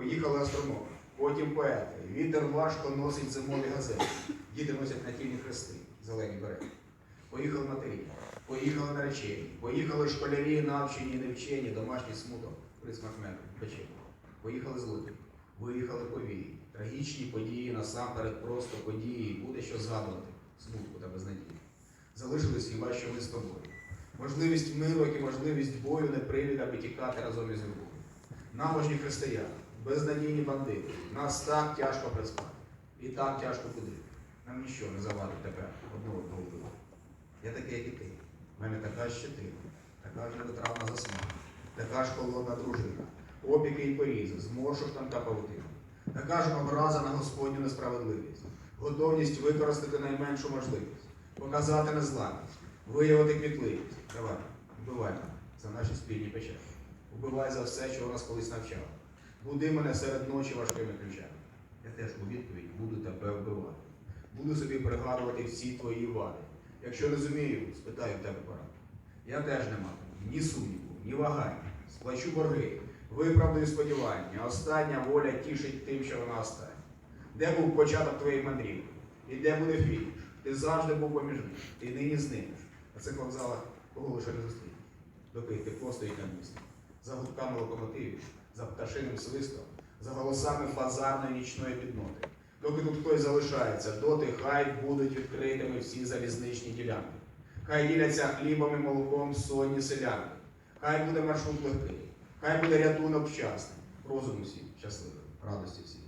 Поїхали астрономи, потім поети. Вітер важко носить зимові газети. Діти носять натільні хрести, зелені береги. Поїхали матері, поїхали наречені, поїхали школярі, навчені, невчені, домашній смуток, присмак меду, печені. Поїхали злити, виїхали повії. Трагічні події, насамперед просто події, буде що згадувати, смутку та безнадії. Залишились хіба що ми з тобою. Можливість миру, як і можливість бою не привід, аби тікати разом із любов'ю. Набожні християни, безнадійні бандити, нас так тяжко приспати. І так тяжко куди. Нам нічого не завадить тепер одного одного вбивати. Я такий, як і ти. У мене така щетина, така ж невитравна засмага, така ж холодна дружина, опіки і порізи, зморшок там та павутина, така ж образа на Господню несправедливість, готовність використати найменшу можливість, показати незламність, виявити кмітливість. Давай, вбивай за наші спільні печалі. Вбивай за все, чого нас колись навчав. Буди мене серед ночі важкими ключами. Я теж у відповідь буду тебе вбивати. Буду собі пригадувати всі твої вади. Якщо не зумію, спитаю в тебе пораду. Я теж не матиму ні сумніву, ні вагання. Сплачу борги, виправдаю сподівання. Остання воля тішить тим, що вона остання. Де був початок твоєї мандрівки? І де буде фініш? Ти завжди був поміж них. Ти нині зникнеш. На цих вокзалах кого лише не зустрінеш. Доки тепло стоїть на місці. За гудками локомотивів, за пташиним свистом, за голосами базарної нічної підноти. Доки тут хтось залишається, доти хай будуть відкритими всі залізничні ділянки. Хай діляться хлібом і молоком сонні селяни. Хай буде маршрут легкий, хай буде рятунок вчасний. Розум усім щасливим, радості всім.